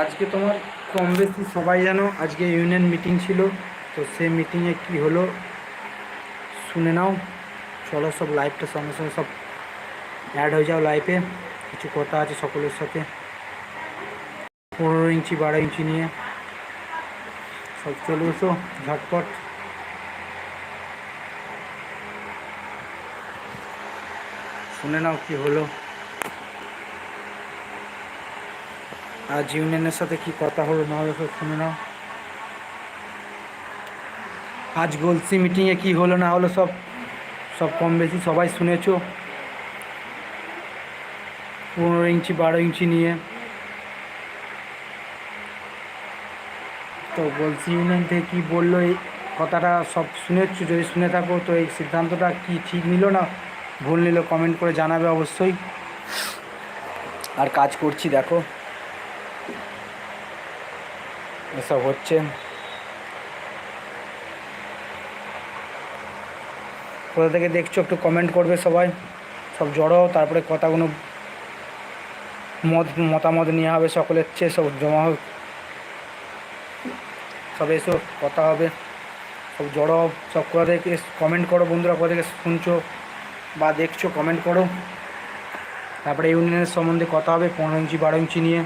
আজকে তোমার কম বেশি সবাই জানো, আজকে ইউনিয়ন মিটিং ছিল, তো সেই মিটিংয়ে কি হলো শুনে নাও। চলো সব লাইভটা সঙ্গে সঙ্গে সব অ্যাড হয়ে যাও লাইভে কিছু কথা আছে সকলের সাথে। পনেরো ইঞ্চি, বারো ইঞ্চি নিয়ে। সব চলে এসো, ঝটপট। শুনে নাও কি হলো। আজ ইউনিয়নের সাথে কি কথা হলো না হলো শুনে নাও। আজ গোলসি মিটিংয়ে কি হলো না হলো সব সব কম বেশি সবাই শুনেছো। পনেরো ইঞ্চি, বারো ইঞ্চি নিয়ে। তো বলছি ইউনিয়ন থেকে কী বলল এই কথাটা সব শুনেছো? যদি শুনে থাকো তো এই সিদ্ধান্তটা কি ঠিক নিল না ভুল নিল কমেন্ট করে জানাবে অবশ্যই। আর কাজ করছি, দেখো। এসব হচ্ছে। কোথা থেকে দেখছ একটু কমেন্ট করবে সবাই। সব জড়ো, তারপরে কথাগুলো মত, মতামত নেওয়া হবে সকলের চেয়ে, সব জমা হোক। সব এসো, কথা হবে। সব জড়ো, সব কোথা থেকে কমেন্ট করো বন্ধুরা, কোথা থেকে শুনছো বা দেখছ কমেন্ট করো। তারপরে ইউনিয়নের সম্বন্ধে কথা হবে, পনেরো ইঞ্চি, বারো ইঞ্চি নিয়ে।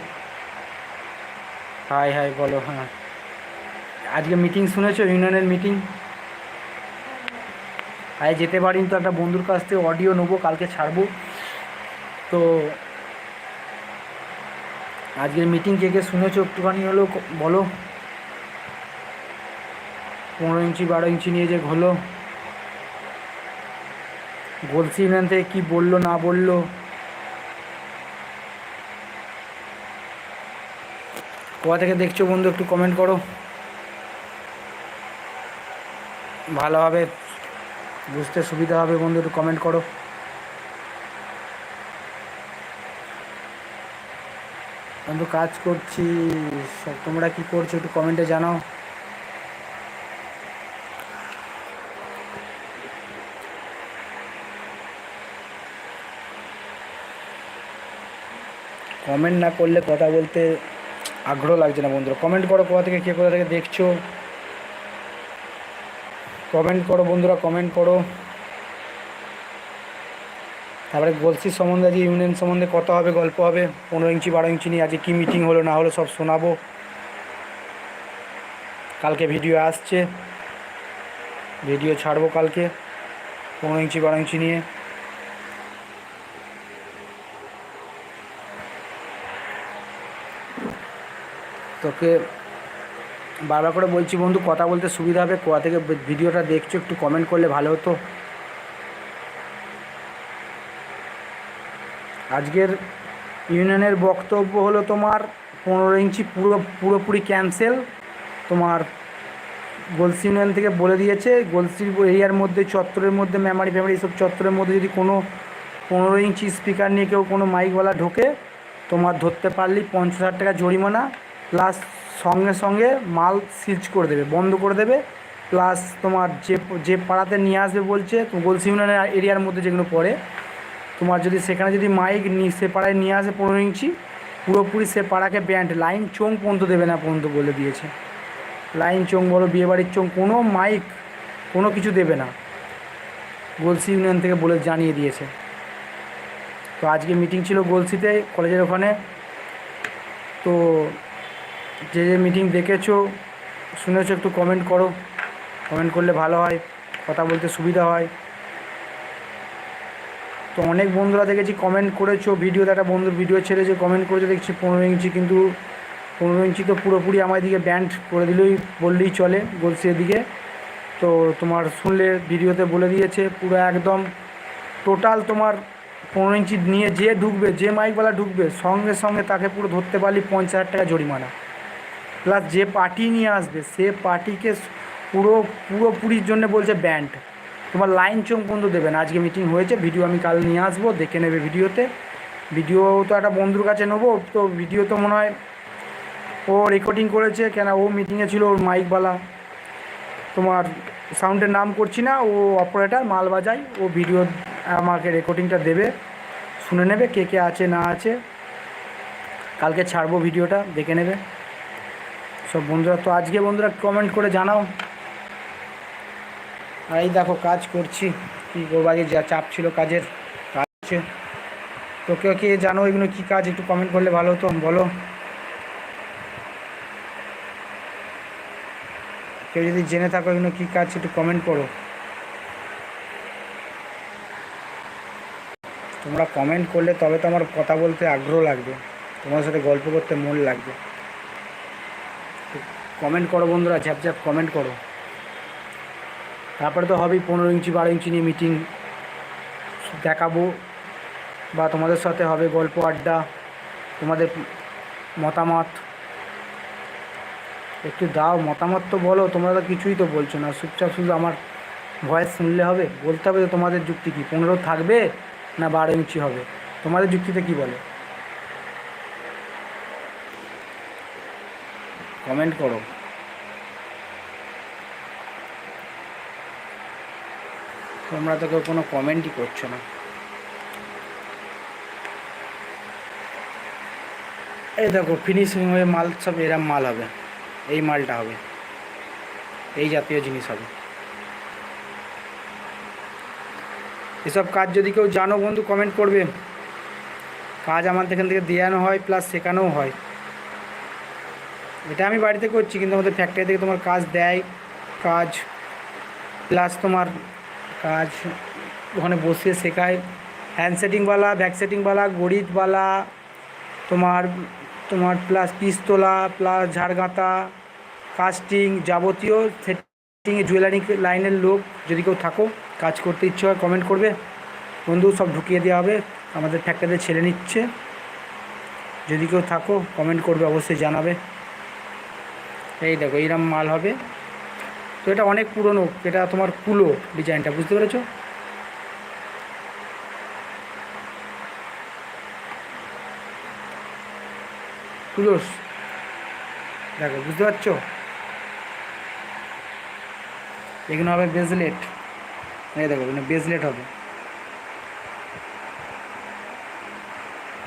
হাই হাই, বলো হ্যাঁ। আজকে মিটিং শুনেছো? ইউনিয়নের মিটিং আজ যেতে পারিনি তো, একটা বন্ধুর কাছ থেকে অডিও নেব, কালকে ছাড়বো। তো আজকের মিটিং কে কে শুনেছো একটুখানি হলো, বলো। পনেরো ইঞ্চি, বারো ইঞ্চি নিয়ে যে হলো গোলসি ইউনিয়ন থেকে কী বলল, না বলল। কোথা থেকে দেখছ বন্ধু একটু কমেন্ট করো। ভালোভাবে বুঝতে সুবিধা হবে বন্ধু একটু কমেন্ট করো। বন্ধু কাজ করছি তোমরা কি করছ একটু কমেন্টে জানাও। কমেন্ট না করলে কথা বলতে আগ্রহ লাগছে না বন্ধুরা। কমেন্ট করো কোথা থেকে, কে কোথা থেকে দেখছ। কমেন্ট করো বন্ধুরা কমেন্ট করো। তারপরে বলছি সম্বন্ধে আজকে ইউনিয়ন সম্বন্ধে কত হবে, গল্প হবে। পনেরো ইঞ্চি, বারো ইঞ্চি নিয়ে আজকে কী মিটিং হলো, না হলো সব শোনাবো। কালকে ভিডিও আসছে। ভিডিও ছাড়বো কালকে, পনেরো ইঞ্চি, বারো ইঞ্চি নিয়ে। তোকে বারবার করে বলছি, বন্ধু, কথা বলতে সুবিধা হবে। কোয়া থেকে ভিডিওটা দেখছ, একটু কমেন্ট করলে ভালো হতো। আজকের ইউনিয়নের বক্তব্য হলো তোমার পনেরো ইঞ্চি পুরো, পুরোপুরি ক্যান্সেল তোমার গোলসি ইউনিয়ন থেকে বলে দিয়েছে গোলসি এরিয়ার মধ্যে, চত্বরের মধ্যে মেমারি ফ্যামারি সব চত্বরের মধ্যে যদি কোনো পনেরো ইঞ্চি স্পিকার নিয়ে কেউ কোনো মাইকওয়ালা ঢোকে, তোমার ধরতে পারলি পঞ্চাশ হাজার টাকা জরিমানা। প্লাস সঙ্গে সঙ্গে মাল সিজ করে দেবে, বন্ধ করে দেবে প্লাস তোমার যে যে পাড়াতে নিয়ে আসবে বলছে গোলসি ইউনিয়নের এরিয়ার মধ্যে যেগুলো পড়ে, তোমার যদি সেখানে যদি মাইক সে পাড়ায় নিয়ে আসে পনেরো ইঞ্চি, পুরোপুরি সে পাড়াকে ব্যান্ড লাইন চোং পর্যন্ত দেবে না পর্যন্ত বলে দিয়েছে। লাইন চোং বলো, বিয়েবাড়ির চোং কোনো মাইক, কোনো কিছু দেবে না। গোলসি ইউনিয়ন থেকে বলে জানিয়ে দিয়েছে। তো আজকে মিটিং ছিল গোলসিতে কলেজের ওখানে। তো যে যে মিটিং দেখেছ, শুনেছো, একটু কমেন্ট করো। কমেন্ট করলে ভালো হয়, কথা বলতে সুবিধা হয়। তো অনেক বন্ধুরা দেখেছি কমেন্ট করেছ, ভিডিওতে একটা বন্ধুর ভিডিও ছেড়েছে কমেন্ট করেছে, দেখছি পনেরো ইঞ্চি, কিন্তু পনেরো ইঞ্চি তো পুরোপুরি আমার দিকে ব্যান্ড করে দিলেই, বললেই চলে, বলছি এদিকে। তো তোমার শুনলে ভিডিওতে বলে দিয়েছে, পুরো একদম টোটাল তোমার পনেরো ইঞ্চি নিয়ে যে ঢুকবে, যে মাইকওয়ালা ঢুকবে, সঙ্গে সঙ্গে তাকে পুরো ধরতে পারলি পঞ্চাশ হাজার টাকা জরিমানা। প্লাস যে পার্টি নিয়ে আসবে, সে পার্টিকে পুরো, পুরোপুরির জন্য বলছে ব্যান্ড তোমার লাইন চোখ পর্যন্ত দেবে না। আজকে মিটিং হয়েছে ভিডিও আমি কাল নিয়ে আসব, দেখে নেবে ভিডিওতে ভিডিও তো একটা বন্ধুর কাছে নেব, তো ভিডিও তো মনে হয় ও রেকর্ডিং করেছে, কেন ও মিটিংয়ে ছিল, ওর মাইকওয়ালা তোমার সাউন্ডের নাম করছি না, ও অপারেটার মাল বাজায় ও ভিডিও আমাকে রেকর্ডিংটা দেবে, শুনে নেবে কে কে আছে, না আছে। কালকে ছাড়বো ভিডিওটা দেখে নেবে। সব বন্ধুরা, তো আজকে বন্ধুরা কমেন্ট করে জানাও। আর এই দেখো, কাজ করছি। কী করব, আগে যা চাপ ছিল কাজের, কাজ হচ্ছে। তো কেউ কে জানো, এগুলো কী কাজ, একটু কমেন্ট করলে ভালো হতো, বলো। কেউ যদি জেনে থাকো এগুলো কী কাজ, একটু কমেন্ট করো। তোমরা কমেন্ট করলে তবে তো আমার কথা বলতে আগ্রহ লাগবে। তোমার সাথে গল্প করতে মন লাগবে। কমেন্ট করো বন্ধুরা, ঝ্যাপ ঝ্যাপ কমেন্ট করো। তারপরে তো হবেই পনেরো ইঞ্চি, বারো ইঞ্চি নিয়ে মিটিং দেখাবো বা তোমাদের সাথে হবে গল্প, আড্ডা, তোমাদের মতামত। একটু দাও মতামত তো বলো, তোমরা তো কিছুই তো বলছো না। চুপচাপ শুধু আমার ভয়েস শুনলে হবে? বলতে হবে তোমাদের যুক্তি কী? পনেরো থাকবে না বারো ইঞ্চি হবে? তোমাদের যুক্তিতে কি বলে? কমেন্ট করো। তোমরা তো কেউ কোনো কমেন্টই করছ না। এই দেখো ফিনিশিং হয়ে মাল সব এরম মাল হবে। এই মালটা হবে। এই জাতীয় জিনিস হবে। এসব কাজ যদি কেউ জানো বন্ধু কমেন্ট করবে। কাজ আমার এখান থেকে দেওয়ানো হয় প্লাস শেখানোও হয়। এটা আমি বাড়িতে করছি, কিন্তু আমাদের ফ্যাক্টরি থেকে তোমার কাজ দেয়, কাজ প্লাস তোমার কাজ ওখানে বসিয়ে শেখায়। হ্যান্ড সেটিংওয়ালা ব্যাক সেটিংওয়ালা গড়িতওয়ালা তোমার তোমার প্লাস পিস তোলা প্লাস ঝাড়গাঁতা কাস্টিং যাবতীয় সেটিং জুয়েলারি লাইনের লোক যদি কেউ থাকো, কাজ করতে ইচ্ছে হয় কমেন্ট করবে। বন্ধু, সব ঢুকিয়ে দেওয়া হবে, আমাদের ফ্যাক্টরিতে ছেলে নিচ্ছে। যদি কেউ থাকো কমেন্ট করবে, অবশ্যই জানাবে। এই দেখো এইরকম মাল হবে। তো এটা অনেক পুরনো, এটা তোমার কুলো ডিজাইনটা, বুঝতে পেরেছ? কুলোস। দেখো, বুঝতে পারছ? এখানে হবে ব্রেসলেট। এই দেখো এখানে ব্রেসলেট হবে।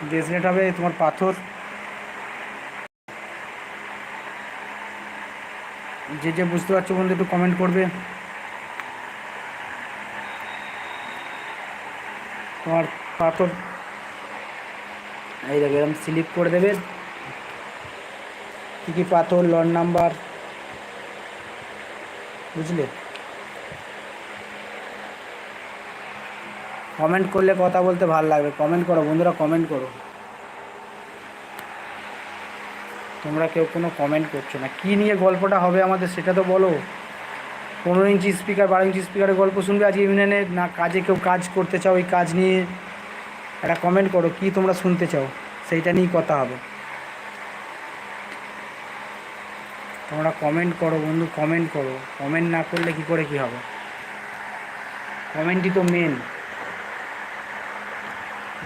ব্রেসলেট হবে তোমার পাথর যে যে বুঝতে পারছ বন্ধু, একটু কমেন্ট করবে। তোমার পাথর এই দেখো, এরকম স্লিপ করে দেবে। কী কী পাথর লন নাম্বার বুঝলে? কমেন্ট করলে কথা বলতে ভালো লাগবে। কমেন্ট করো, বন্ধুরা কমেন্ট করো। তোমরা কেউ কোনো কমেন্ট করছ না। কী নিয়ে গল্পটা হবে আমাদের সেটা তো বলো। পনেরো ইঞ্চি স্পিকার বারো ইঞ্চি স্পিকারের গল্প শুনবে আজকে ইউনিয়নে না কাজে কেউ কাজ করতে চাও এই কাজ নিয়ে? একটা কমেন্ট করো, কী তোমরা শুনতে চাও? সেইটা নিয়েই কথা হবে। তোমরা কমেন্ট করো বন্ধু কমেন্ট করো। কমেন্ট না করলে কি করে কি হবে? কমেন্টই তো মেন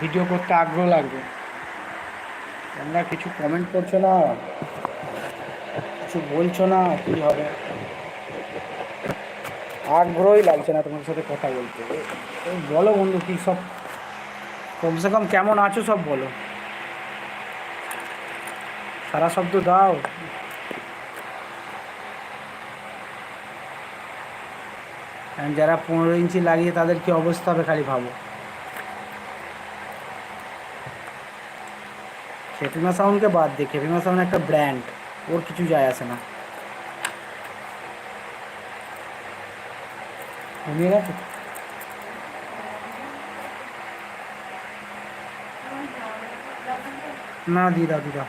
ভিডিও করতে আগ্রহ লাগবে। তোমরা কিছু কমেন্ট করছ না? কিছু বলছো না? কী হবে? আগ্রহই লাগছে না তোমার সাথে কথা বলতে। বলো বন্ধু, কী সব? কমসে কম কেমন আছো সব বলো। সারা শব্দ দাও। যারা পনেরো ইঞ্চি লাগিয়ে তাদের কি অবস্থা হবে খালি ভাবো। খেপিমা সাউন্ডকে বাদ দিয়ে খেপিমা সাউন্ড একটা ব্র্যান্ড ওর কিছু যায় আসে না ঘুমিয়ে গেছে না দিয়ে দাও দিয়ে দাও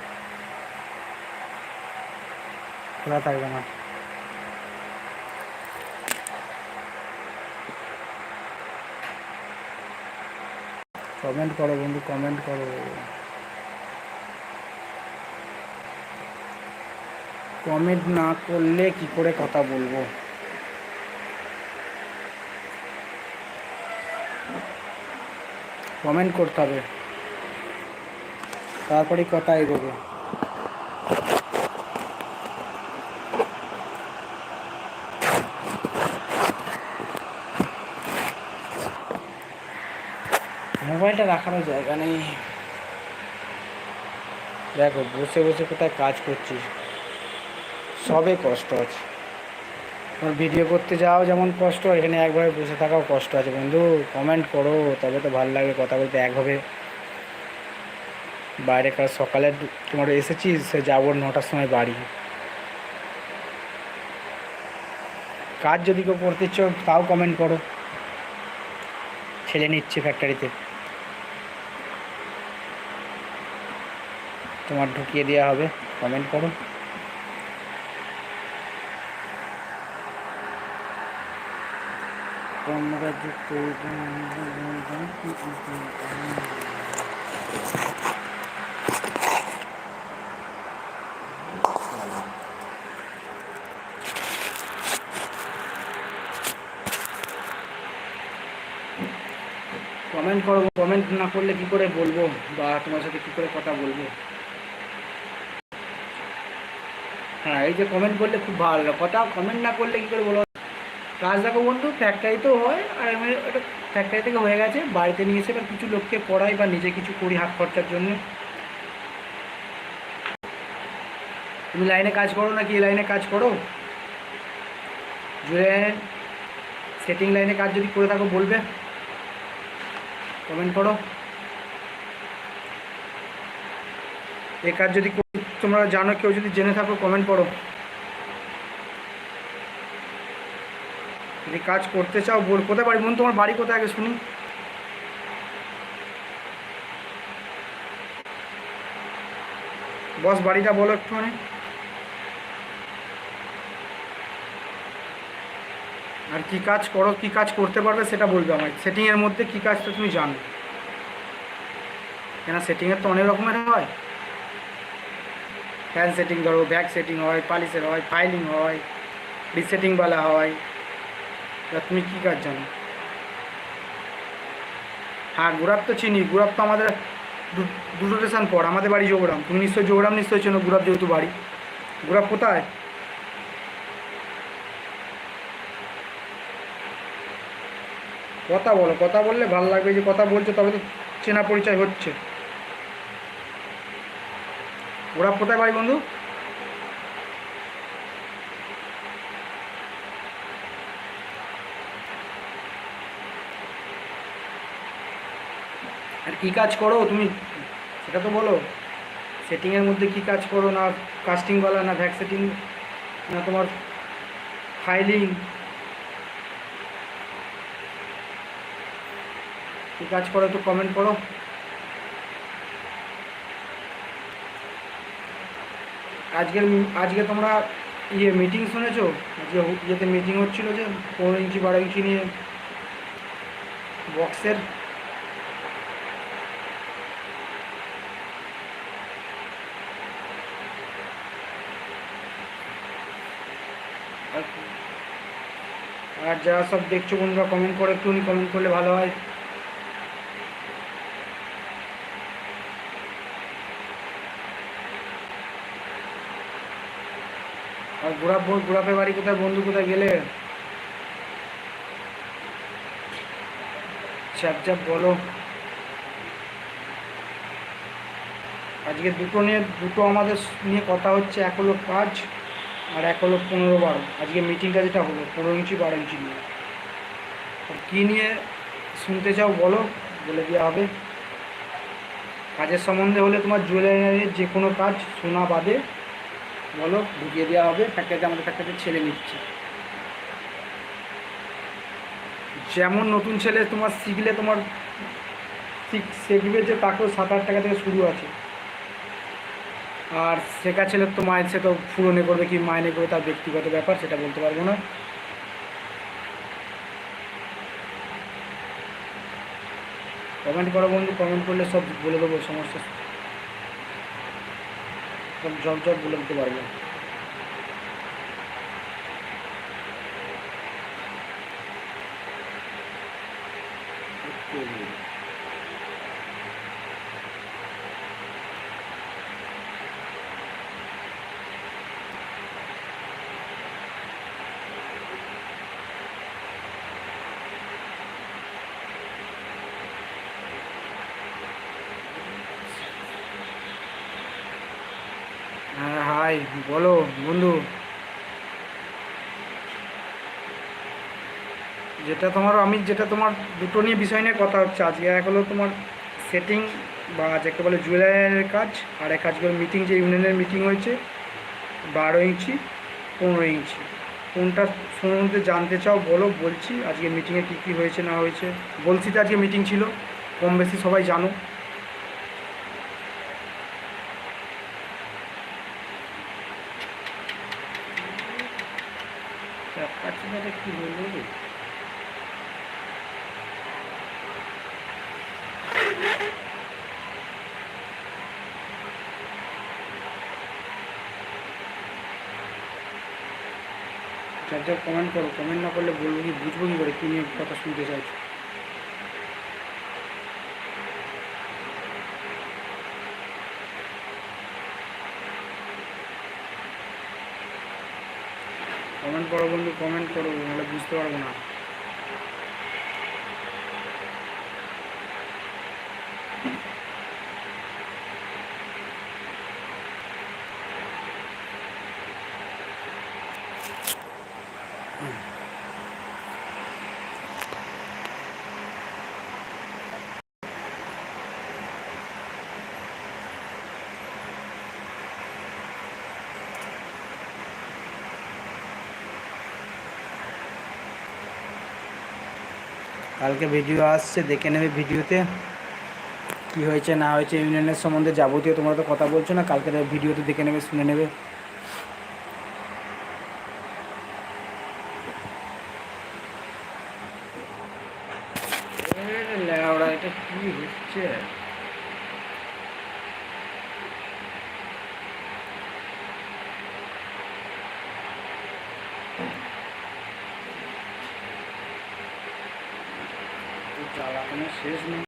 খোলা থাকবে না কমেন্ট করো বন্ধু কমেন্ট করো কমেন্ট না করলে কি করে কথা বলব? কমেন্ট করতে হবে। তারপরে কথা এগোবে। মোবাইলটা রাখারও জায়গা নেই। দেখো, বসে বসে কোথায় কাজ করছিস? সবে কষ্ট আছে। তোমার ভিডিও করতে যাও যেমন কষ্ট, এখানে একভাবে বসে থাকাও কষ্ট আছে। বন্ধু কমেন্ট করো, তবে তো ভালো লাগবে কথা বলতে একভাবে বাইরে কাল সকালে তোমার এসেছিস, সে যাব নটার সময় বাড়ি। কাজ যদি কেউ করতে ইচ্ছো তাও কমেন্ট করো। ছেলে নিচ্ছে ফ্যাক্টরিতে তোমার ঢুকিয়ে দেওয়া হবে কমেন্ট করো। কমেন্ট করো কমেন্ট না করলে কি করে বলব? বা তোমার সাথে কি করে কথা বলব? হ্যাঁ এই যে কমেন্ট করলে খুব ভালো কথা কমেন্ট না করলে কি করে বলব কাজ দেখো বন্ধু ফ্যাক্টরিতেও হয়, আর আমি এটা ফ্যাক্টরি থেকে হয়ে গেছে, বাড়িতে নিয়ে এসে এবার কিছু লোককে পড়াই বা নিজে কিছু করি হাত খরচার জন্য। তুমি লাইনে কাজ করো নাকি এই লাইনে কাজ করো? জুড়ে সেটিং লাইনে কাজ যদি করে থাকো বলবে। কমেন্ট করো। এই কাজ যদি তোমরা জানো, কেউ যদি জেনে থাকো কমেন্ট করো। যদি কাজ করতে চাও বল কোথায় বাড়ি? বোন তোমার বাড়ি কোথায় আগে শুনি। বস, বাড়িটা বলো একটুখানি। আর কি কাজ করো, কি কাজ করতে পারবে সেটা বলবে আমায়। সেটিংয়ের মধ্যে কি কাজটা তুমি জানো। কেন সেটিংয়ের তো অনেক রকমের হয়। ফ্যান সেটিং ধরো ব্যাক সেটিং হয়, পালিশের হয় ফাইলিং হয় রিসেটিংওয়ালা হয়। তুমি কী কাজ জানো? হ্যাঁ গুরাব তো চিনি। গুরাব তো আমাদের দুটো স্টেশন পর। আমাদের বাড়ি যোগরাম তুমি নিশ্চয়ই যোগরাম নিশ্চয়ই চেনো গুরাব যেহেতু বাড়ি। গুরাব কোথায়? কথা বলো। কথা বললে ভালো লাগবে যে কথা বলছো, তবে তো চেনা পরিচয় হচ্ছে। ওরা কোথায় বাড়ি বন্ধু? আর কি কাজ করো? তুমি সেটা তো বলো। সেটিংয়ের মধ্যে কি কাজ করো না কাস্টিংওয়ালা না ভ্যাক সেটিং না তোমার ফাইলিং কি কাজ করো একটু কমেন্ট করো। আজকের আজকে তোমরা ইয়ে মিটিং শুনেছো? হু- ইয়েতে মিটিং হচ্ছিল যে পনেরো ইঞ্চি, বারো ইঞ্চি নিয়ে বক্সের আর যারা সব দেখছ বন্ধুরা কমেন্ট করে, একটুখানি কমেন্ট করলে ভালো হয়। আর গোড়াপ গোড়াপের বাড়ি কোথায়? বন্ধু কোথায় গেলে? চাপ চাপ বলো। আজকে দুটো নিয়ে, দুটো আমাদের নিয়ে কথা হচ্ছে, এক হলো কাজ। আর এক হলো পনেরো বারো। আজকে মিটিংটা যেটা হলো, পনেরো ইঞ্চি, বারো ইঞ্চি নিয়ে। কী নিয়ে শুনতে চাও বলো, বলে দেওয়া হবে। কাজের সম্বন্ধে হলে তোমার জুয়েলারির যে কোনো কাজ শোনা বাদে বলো, ঢুকিয়ে দেওয়া হবে। ফ্যাক্টরিতে আমাদের ফ্যাক্টরিতে ছেলে নিচ্ছে। যেমন নতুন ছেলে তোমার শিখলে তোমার, শিখ শিখবে যে তাকেও সাত আট টাকা থেকে শুরু আছে। আর শেখা ছেলের তো মায়ের সে তো ফুরনে করবে কি মাইনে করবে তার ব্যক্তিগত ব্যাপার, সেটা বলতে পারব না। কমেন্ট করো বন্ধু কমেন্ট করলে সব বলে দেবো সমস্যা সব জব জব বলে দিতে পারব। বলো, বন্ধু। যেটা তোমার, আমি যেটা তোমার দুটো নিয়ে বিষয় নিয়ে কথা হচ্ছে আজকে, এক হলো তোমার সেটিং বা যাকে বলে জুয়েলারির কাজ, আর এক কাজ করে মিটিং যে ইউনিয়নের মিটিং হয়েছে, বারো ইঞ্চি, পনেরো ইঞ্চি। কোনটা সম্বন্ধে জানতে চাও, বলো, বলছি, আজকে মিটিংয়ে কী কী হয়েছে, না হয়েছে। বলছি তো আজকে মিটিং ছিল কম বেশি সবাই জানো। চাপাচিনাটা কি হইল কমেন্ট করো কমেন্ট না করলে বলব কি, বুঝব কি করে, কী নিয়ে কথা শুনতে চাইছো কমেন্ট করো বন্ধু কমেন্ট করো নাহলে বুঝতে পারব না। কালকে ভিডিও আসছে, দেখে নেবে ভিডিওতে কি হয়েছে, না হয়েছে ইউনিয়নের সম্বন্ধে যাবতীয় তোমরা তো কথা বলছো না কালকে ভিডিওতে দেখে নেবে, শুনে নেবে ল্যাওড়া এটা কি হচ্ছে জ্বালা কোনো শেষ নেই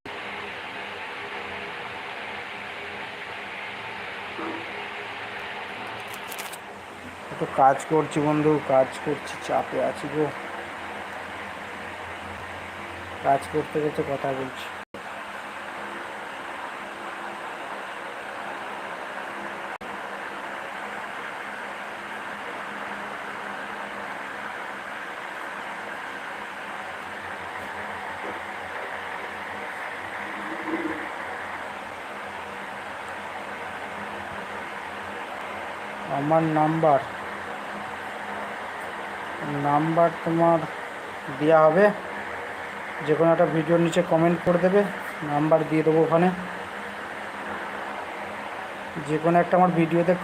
একটু কাজ করছি বন্ধু কাজ করছি চাপে আছি গো। কাজ করতে গেছে কথা বলছি। আমার নাম্বার। নাম্বার তোমার দেওয়া হবে। যে কোনো একটা ভিডিওর নিচে কমেন্ট করে দেবে। নাম্বার দিয়ে দেবো ওখানে। যে কোনো একটা আমার ভিডিওতে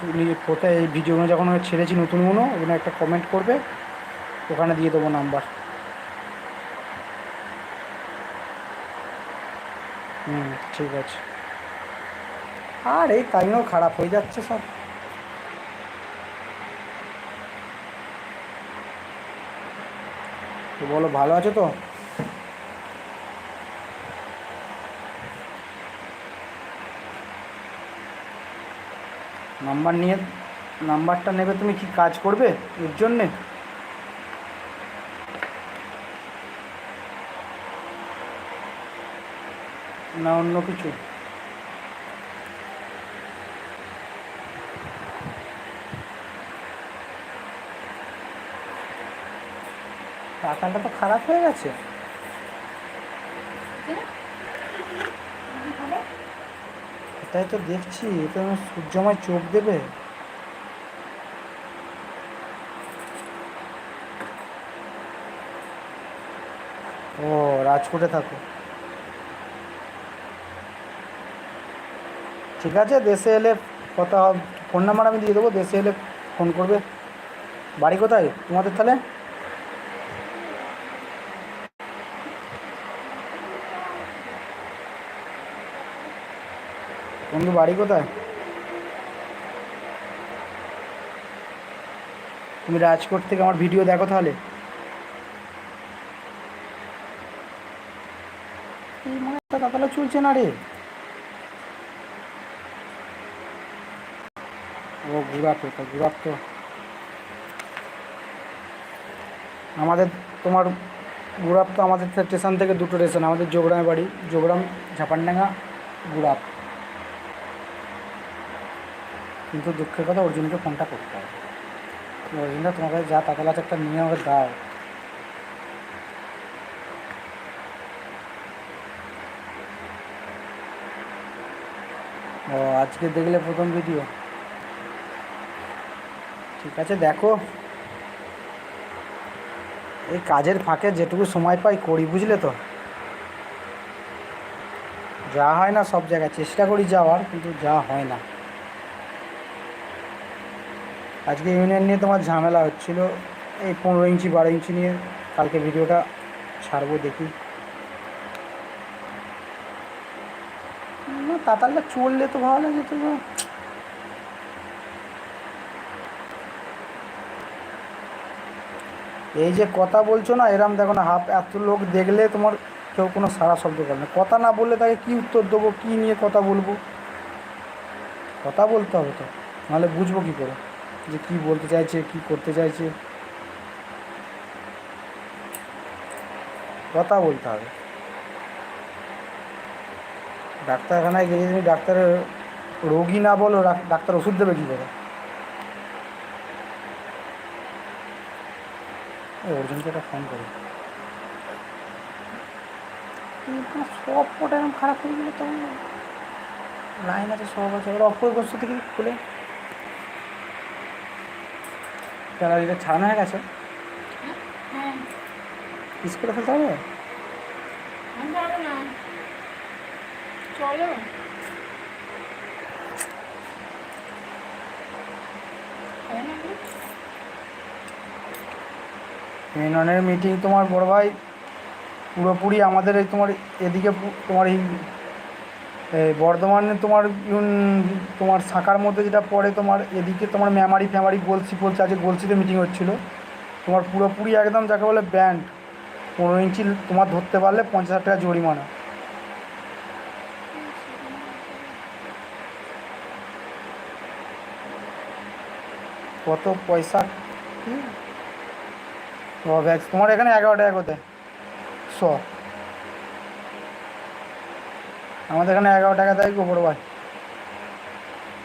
কোথায় এই ভিডিওগুলো যখন আমি ছেড়েছি নতুনগুলো, ওখানে একটা কমেন্ট করবে। ওখানে দিয়ে দেবো নাম্বার। হুম, ঠিক আছে। আর এই টাইমেও খারাপ হয়ে যাচ্ছে সব। তো বলো, ভালো আছো তো? নাম্বার নিয়ে, নাম্বারটা নেবে তুমি কি কাজ করবে এর জন্যে? না, অন্য কিছু। পাতাটা তো খারাপ হয়ে গেছে। এটাই তো দেখছি এতে আমার সূর্যময় চোখ দেবে। ও, রাজকোটে থাকো। ঠিক আছে, দেশে এলে কথা ফোন নাম্বার আমি দিয়ে দেবো, দেশে এলে ফোন করবে। বাড়ি কোথায় তোমাদের তাহলে? বন্ধু, বাড়ি কোথায়? তুমি রাজকোট থেকে আমার ভিডিও দেখো তাহলে। চলছে না রে। ও গুড়াপ তো গুড়াপ তো আমাদের তোমার গুড়াপ তো আমাদের স্টেশন থেকে দুটো স্টেশন আমাদের যোগরামে বাড়ি যোগরাম ঝাপানডাঙ্গা গুড়াপ কিন্তু দুঃখের কথা অর্জুনকে ফোনটা করতে হবে। অর্জুনটা তোমার কাছে যা টাকা আছে একটা নিয়ে আমাকে দাও। ও, আজকে দেখলে প্রথম ভিডিও ঠিক আছে, দেখো। এই কাজের ফাঁকে যেটুকু সময় পাই করি, বুঝলে তো? যা হয় না সব জায়গায়। চেষ্টা করি যাওয়ার, কিন্তু যা হয় না। আজকে ইউনিয়ন নিয়ে তোমার ঝামেলা হচ্ছিল। এই পনেরো ইঞ্চি, বারো ইঞ্চি নিয়ে কালকে ভিডিওটা ছাড়বো দেখি। না তাতালটা চললে তো ভালো লাগে তো। এই যে কথা বলছো না, এরম দেখো না, হাফ এত লোক দেখলে তোমার কেউ কোনো সারা শব্দ করে না। কথা না বললে তাকে কী উত্তর দেবো, কী নিয়ে কথা বলব? কথা বলতে হবে তো, নাহলে বুঝব কী করে? যে কী বলতে চাইছে, কী করতে চাইছে। কথা বলতে হবে। ডাক্তারখানায় গেলে তুমি ডাক্তারের রোগী না বলো ডাক্তার ওষুধ দেবে কী করে? অর্জুনকে একটা ফোন করি। সব কটা এরকম খারাপ হয়ে গেলে তখন? লাইন আছে, সব আছে। এবার অপর বস্তু থেকে খুলে। গ্যালারিটা ছাড়ানো হয়ে গেছে? হ্যাঁ। পিস করে ফেলতে হবে? চলো। কি? ইউনিয়নের মিটিং তোমার বড় ভাই পুরোপুরি আমাদের এই তোমার এদিকে তোমার এই বর্ধমানে তোমার তোমার শাখার মধ্যে যেটা পড়ে তোমার এদিকে তোমার মেমারি ফ্যামারি গোলসি ফলসি আছে গোলসিতে মিটিং হচ্ছিল। তোমার পুরোপুরি একদম যাকে বলে ব্যান্ড পনেরো ইঞ্চি তোমার ধরতে পারলে পঞ্চাশ হাজার টাকা জরিমানা। কত পয়সা? কি? তোমার এখানে এগারো টাকা কোথায়? শ। আমাদের এখানে এগারো টাকা দেয় গোবর ভাই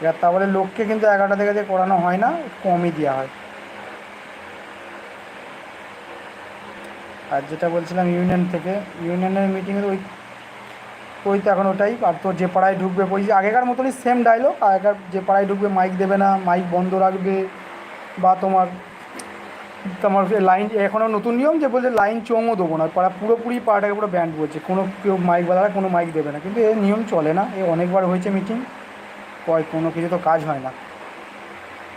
এবার তা বলে লোককে কিন্তু এগারোটা থেকে দিয়ে করানো হয় না, কমই দেওয়া হয়। আর যেটা বলছিলাম ইউনিয়ন থেকে, ইউনিয়নের মিটিংয়ে ওই ওই তো এখন ওটাই। আর তোর যে পাড়ায় ঢুকবে, ওই আগেকার মতনই সেম ডায়লগ আগেকার যে পাড়ায় ঢুকবে মাইক দেবে না মাইক বন্ধ রাখবে, বা তোমার তোমার লাইন এখনও নতুন নিয়ম যে বলছে লাইন চোঙও দেবো না, পাড়া পুরোপুরি পাড়াটাকে পুরো ব্যান্ড বলছে। কোনো কেউ মাইক বাজারা কোনো মাইক দেবে না। কিন্তু এ নিয়ম চলে না, এ অনেকবার হয়েছে মিটিং কয় কোনো কিছু তো কাজ হয় না।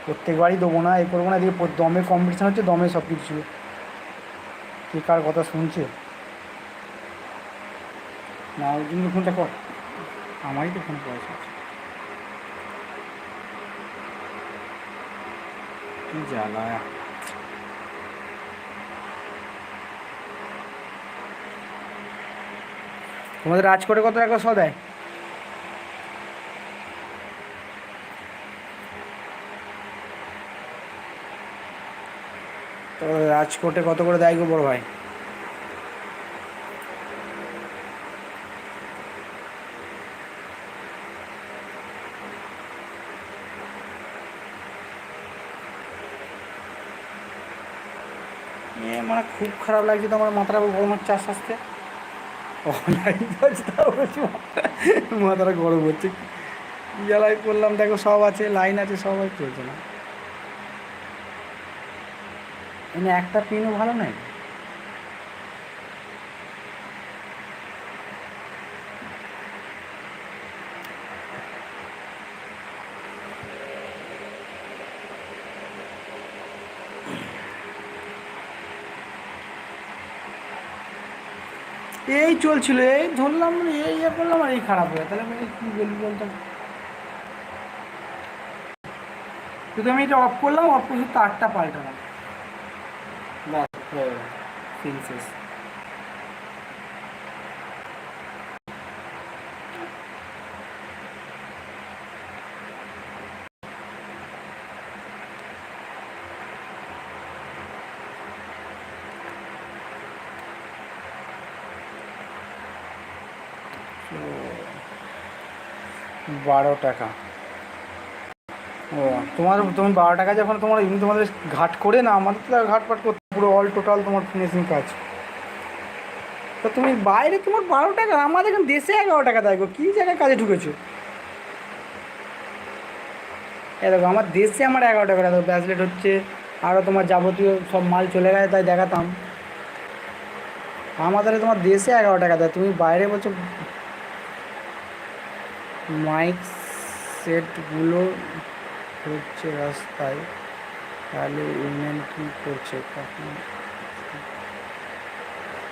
প্রত্যেকবারই দেবো না, এ করব না, এদিকে দমে কম্পিটিশান হচ্ছে, দমে সব কিছু কে কার কথা শুনছে? না ওই জন্য ফোনটা কর। আমারই তো ফোন পয়সা আছে কি জ্বালা তোমাদের রাজকোটে কত টাকা শ দেয় তো রাজকোটে কত করে দেয় গো বড় ভাই? মানে খুব খারাপ লাগছে তো আমার মাথাটা গরম হচ্ছে আস্তে আস্তে। অনলাইন মাথাটা গরম হচ্ছে। কি করলাম দেখো, সব আছে, লাইন আছে সবাই চলছে না। এনে একটা পিনও ভালো নয়? এই চলছিল, এই ধরলাম, এই ইয়ে করলাম আর এই খারাপ হয়ে তাহলে আমি কী বলি বলতাম শুধু আমি এটা অফ করলাম অফ করে তারটা পাল্টালাম। ব্যাস বারো টাকা। ও, তোমার, তুমি বারো টাকা যখন তোমার এমনি তোমাদের ঘাট করে না, আমাদের তো ঘাট পাট করতে পুরো অল টোটাল তোমার ফিনিশিং কাজ। তো তুমি বাইরে তোমার বারো টাকা, আমাদের এখানে দেশে এগারো টাকা দেয় কী জায়গায় কাজে ঢুকেছো? এ দেখো, আমার দেশে আমার এগারো টাকা দেখো ব্যাসলেট হচ্ছে আরও তোমার যাবতীয় সব মাল চলে গেছে, তাই দেখাতাম। আমাদের তোমার দেশে এগারো টাকা দেয়, তুমি বাইরে বলছো মাইক সেটগুলো হচ্ছে রাস্তায়, তাহলে ইউনিয়ন কী করছে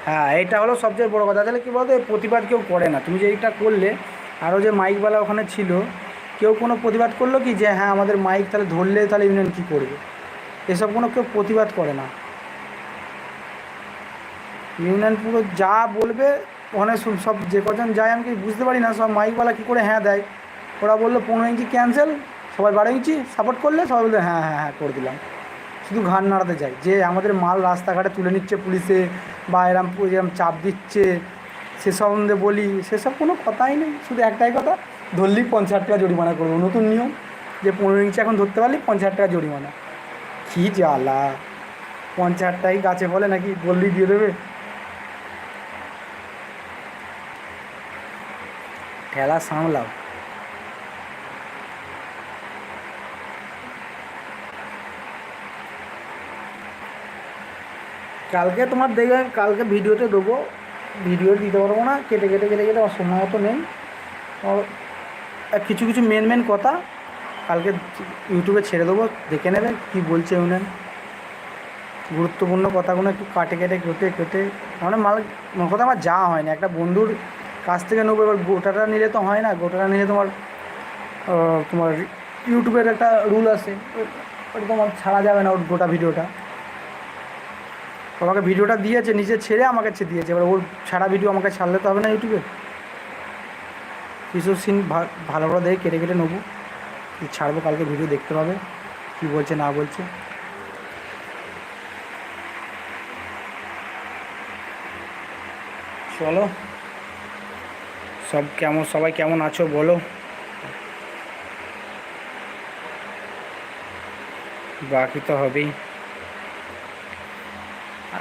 হ্যাঁ এটা হলো সবচেয়ে বড় কথা। তাহলে কী বলতো প্রতিবাদ কেউ করে না। তুমি যে এইটা করলে আরও যে মাইকওয়ালা ওখানে ছিল, কেউ কোনো প্রতিবাদ করল কি যে হ্যাঁ আমাদের মাইক তাহলে ধরলে, তাহলে ইউনিয়ন কী করবে? এসব কোনো কেউ প্রতিবাদ করে না। ইউনিয়ন পুরো যা বলবে ওখানে সব- যে কজন যায় আমি বুঝতে পারি না, সব মাইকওয়ালা কী করে হ্যাঁ দেয়। ওরা বলল, পনেরো ইঞ্চি ক্যান্সেল সবাই বারো ইঞ্চি সাপোর্ট করলে সবাই বলল হ্যাঁ হ্যাঁ হ্যাঁ করে দিলাম। শুধু ঘাড় নাড়াতে যায়, যে আমাদের মাল রাস্তাঘাটে তুলে নিচ্ছে পুলিশে বা এরম এরম চাপ দিচ্ছে সে সম্বন্ধে বলি, সেসব কোনো কথাই নেই, শুধু একটাই কথা, ধরলেই পঞ্চাশ টাকা জরিমানা করব। নতুন নিয়ম, যে পনেরো ইঞ্চি এখন ধরতে পারলি পঞ্চাশ টাকা জরিমানা। কী জ্বালা, পঞ্চাশ টাকাই গাছে বলে নাকি বললেই দিয়ে দেবে? ঠেলা সামলাও। কালকে তোমার দেখবে, কালকে ভিডিওতে দেবো। ভিডিও দিতে পারব না, কেটে কেটে কেটে কেটে, আমার সময় মতো নেই। কিছু কিছু মেন মেন কথা কালকে ইউটিউবে ছেড়ে দেবো, দেখে নেবেন কী বলছে ইউনিয়ন। গুরুত্বপূর্ণ কথাগুলো একটু কাটে, কেটে কেটে কেটে। মানে মাল মোট কথা আমার যাওয়া হয়নি। একটা বন্ধুর কাছ থেকে নেব, এবার গোটাটা নিলে তো হয় না, গোটাটা নিলে তোমার তোমার ইউটিউবের একটা রুল আছে ও- ওটা তোমার ছাড়া যাবে না ওর গোটা ভিডিওটা। আমাকে ভিডিওটা দিয়েছে, নিজে ছেড়ে আমাকে ছে- দিয়েছে, এবার ওর ছাড়া ভিডিও আমাকে ছাড়লে তো হবে না ইউটিউবে। কিছু সিন ভালো ভালো দেখে কেটে কেটে নেব ছাড়বো কালকে ভিডিও দেখতে পাবে, কী বলছে না বলছে। চলো। সব কেমন, সবাই কেমন আছো বলো? বাকি তো হবেই।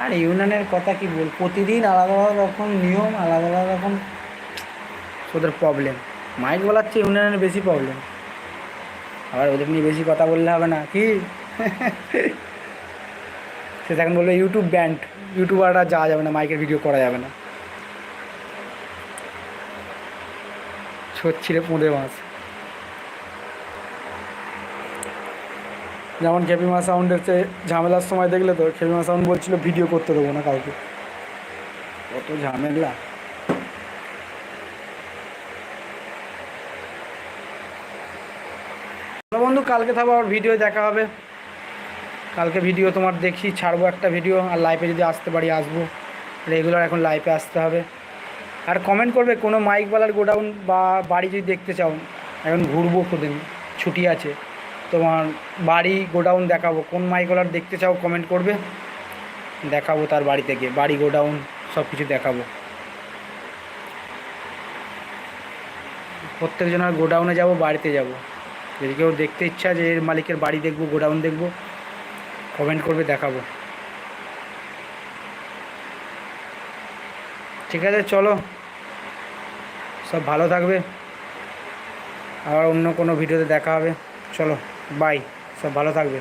আর ইউনিয়নের কথা কি বল, প্রতিদিন আলাদা আলাদা রকম নিয়ম, আলাদা আলাদা রকম ওদের প্রবলেম মাইক বলার চেয়ে ইউনিয়নের বেশি প্রবলেম আবার ওদের নিয়ে বেশি কথা বললে হবে না, কি? সে তখন বলল ইউটিউব ব্যান্ড ইউটিউবাররা যাওয়া যাবে না, মাইকের ভিডিও করা যাবে না। ছচ্ছিলে পুঁদে মাছ। যেমন খেপিমা সাউন্ডের সে ঝামেলার সময় দেখলে তো খেপিমা সাউন্ড বলছিল ভিডিও করতে দেবো না কাউকে। কত ঝামেলা। বন্ধু, কালকে থাকব আবার ভিডিও দেখা হবে। কালকে ভিডিও তোমার দেখি, ছাড়বো একটা ভিডিও আর লাইভে যদি আসতে পারি, আসব। রেগুলার এখন লাইভে আসতে হবে। আর কমেন্ট করবে কোনো মাইকওয়ালার গোডাউন বা বাড়ি যদি দেখতে চাও, এখন ঘুরবো খুদিন ছুটি আছে, তোমার বাড়ি গোডাউন দেখাবো, কোন মাইকওয়ালার দেখতে চাও কমেন্ট করবে, দেখাবো তার বাড়ি থেকে, বাড়ি গোডাউন সব কিছু দেখাবো। প্রত্যেকজনের গোডাউনে যাব, বাড়িতে যাব। যদি কেউ দেখতে ইচ্ছা যে এর মালিকের বাড়ি দেখব, গোডাউন দেখব কমেন্ট করবে, দেখাবো। ঠিক আছে, চলো। সব ভালো থাকবে। আবার অন্য কোনো ভিডিওতে দেখা হবে। চলো বাই সব ভালো থাকবে।